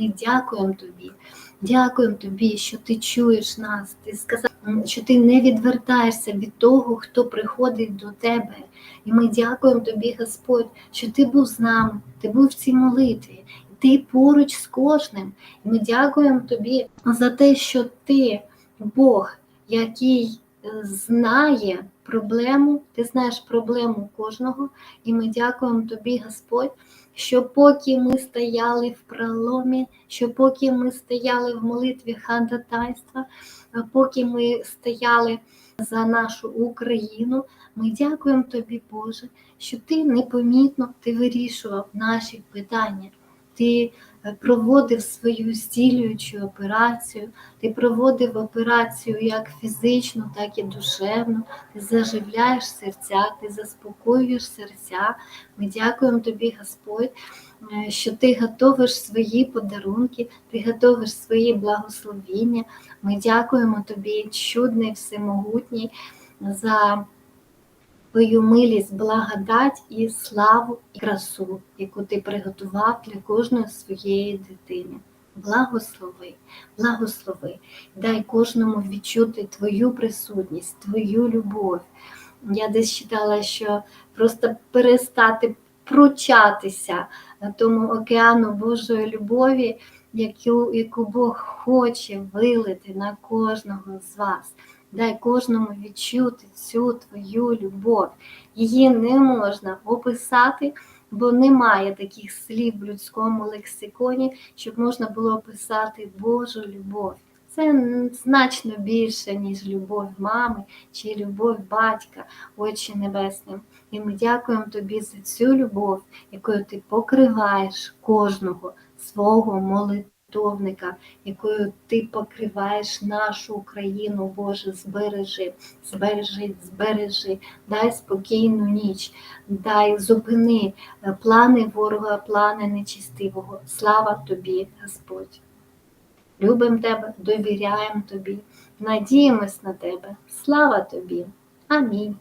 Ми дякуємо тобі. Дякуємо тобі, що ти чуєш нас. Ти сказав, що ти не відвертаєшся від того, хто приходить до тебе. І ми дякуємо тобі, Господь, що ти був з нами, ти був в цій молитві, ти поруч з кожним. І ми дякуємо тобі за те, що ти Бог, який знає проблему, ти знаєш проблему кожного. І ми дякуємо тобі, Господь, що поки ми стояли в проломі, що поки ми стояли в молитві ходатайства, поки ми стояли за нашу Україну, ми дякуємо тобі, Боже, що ти непомітно ти вирішував наші питання. Ти е, проводив свою зцілюючу операцію, ти проводив операцію як фізичну, так і душевну, ти заживляєш серця, ти заспокоюєш серця. Ми дякуємо тобі, Господь, е, що ти готовиш свої подарунки, ти готовиш свої благословіння. Ми дякуємо тобі, чудний, всемогутній, за твою милість, благодать і славу і красу, яку ти приготував для кожної своєї дитини. Благослови, благослови, дай кожному відчути твою присутність, твою любов. Я десь читала, що просто перестати пручатися на тому океану Божої любові, яку, яку Бог хоче вилити на кожного з вас. Дай кожному відчути цю твою любов. Її не можна описати, бо немає таких слів в людському лексиконі, щоб можна було описати Божу любов. Це значно більше, ніж любов мами чи любов батька, Отче Небесним. І ми дякуємо тобі за цю любов, якою ти покриваєш кожного свого молитовника, якою ти покриваєш нашу Україну, Боже, збережи, збережи, збережи, дай спокійну ніч, дай зупини е, плани ворога, плани нечистивого. Слава тобі, Господь! Любимо тебе, довіряємо тобі, надіємось на тебе. Слава тобі! Амінь.